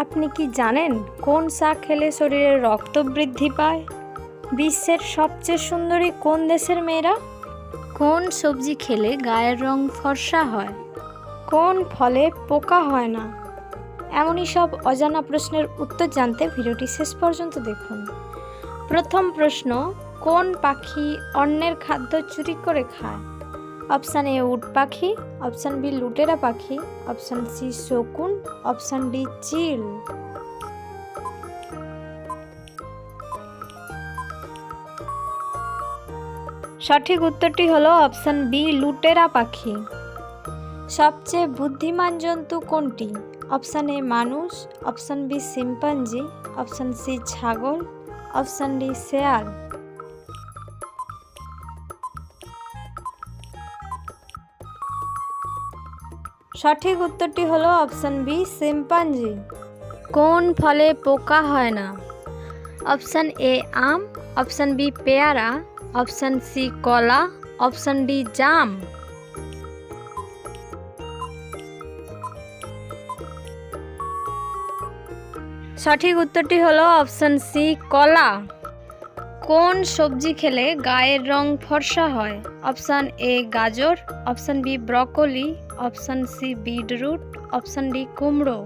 আপনি কি জানেন কোন শাক খেলে শরীরে রক্ত বৃদ্ধি পায়? বিশ্বের সবচেয়ে সুন্দরী কোন দেশের মেয়েরা? কোন সবজি খেলে গায়ের রং ফর্সা হয়? কোন ফলে পোকা হয় না? এমনই সব অজানা প্রশ্নের উত্তর জানতে ভিডিওটি শেষ পর্যন্ত দেখুন। প্রথম প্রশ্ন কোন পাখি অন্যের খাদ্য চুরি করে খায়? অপশান এ উট পাখি অপশান বি লুটেরা পাখি অপশান সি শকুন অপশান ডি চিল সঠিক উত্তরটি হলো অপশান বি লুটেরা পাখি সবচেয়ে বুদ্ধিমান জন্তু কোনটি? অপশান এ মানুষ. Option B chimpanzee option C ছাগল. অপশান ডি শেয়াল। সঠিক উত্তরটি হলো অপশান বি সিম্পাঞ্জি কোন ফলে পোকা হয় না? অপশান এ, আম। অপশান বি, পেয়ারা। অপশান সি, কলা। অপশান ডি, জাম। সঠিক উত্তরটি হলো অপশান সি, কলা। কোন সবজি খেলে গায়ের রং ফর্সা হয়? অপশান এ, গাজর। Option B, broccoli. Option C beetroot option D কুমড়ো।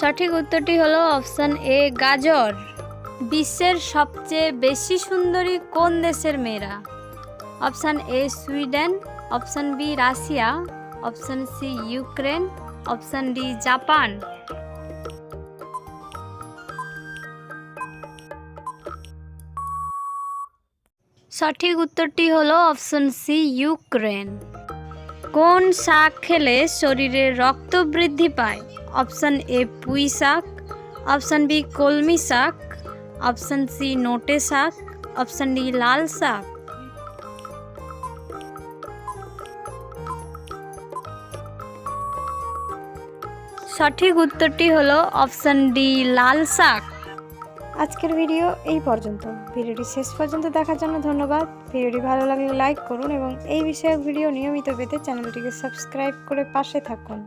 সঠিক উত্তরটি হলো অপশান এ, গাজর। বিশ্বের সবচেয়ে বেশি সুন্দরী কোন দেশের মেয়েরা? Option A, Sweden, option B, Russia, option C, Ukraine, option D, Japan. সঠিক উত্তরটি হলো অপশন সি, ইউক্রেন। কোন শাক খেলে শরীরে রক্ত বৃদ্ধি পায়? অপশান এ, পুঁই শাক। অপশান বি, কলমি শাক। অপশান সি, নোটে শাক। অপশান ডি, লাল শাক। সঠিক উত্তরটি হলো অপশান ডি, লাল শাক। আজকের ভিডিও এই পর্যন্ত। ভিডিওটি শেষ পর্যন্ত দেখার জন্য ধন্যবাদ। ভিডিওটি ভালো লাগলে লাইক করুন এবং এই বিষয়ক ভিডিও নিয়মিত পেতে চ্যানেলটিকে সাবস্ক্রাইব করে পাশে থাকুন।